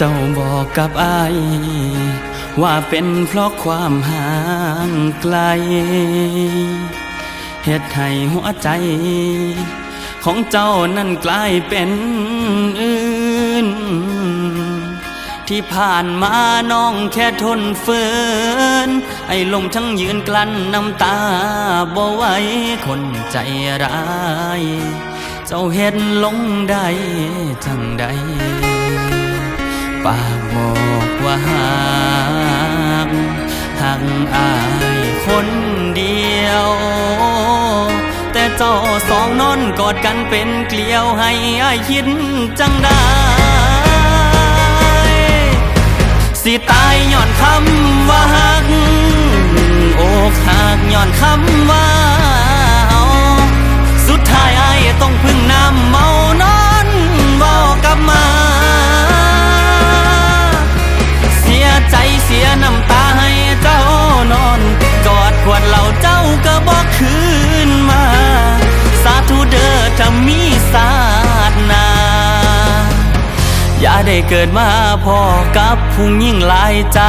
จ้าบอกกับอายว่าเป็นเพราะความห่างไกลเหตุให้หัวใจของเจ้านั้นกลายเป็นอื่น ที่ผ่านมาน้องแค่ทนฝืนไอ้ลมทั้งยืนกลั้นน้ำตาบ่ไหวคนใจร้าย เจ้าเห็นลงได้จังใด ปากบอกว่าหักหักอายคนเดียว แต่เจ้าสองนอนกอดกันเป็นเกลียวให้อายคิดจังได้ สิตายย้อนคำว่าหัก อย่าได้เกิดมาพอกับพุงยิ่งหลายใจ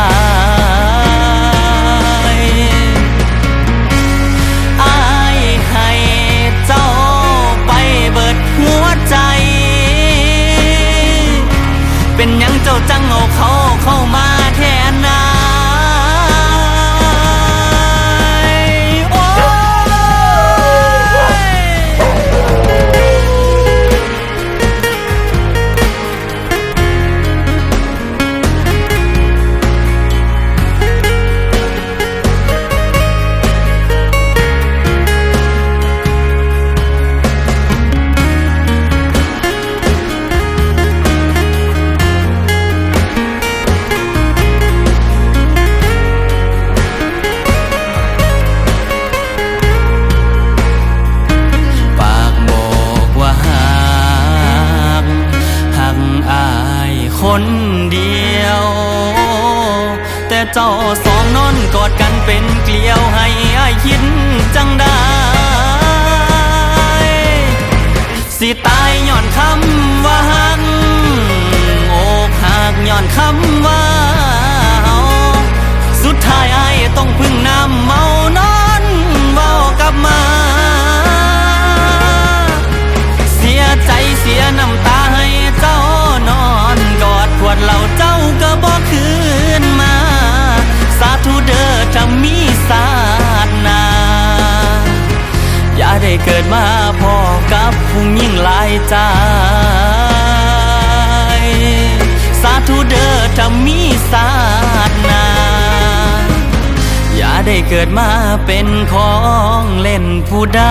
คนเดียว แต่เจ้าสองนอนกอดกันเป็นเกลียวให้อาย เด้อถ้ามีศาสนา อย่าได้เกิดมาพอกับผู้ยิ่งหลายใจ สาธุเด้อถ้ามีศาสนา อย่าได้เกิดมาเป็นของเล่นผู้ใด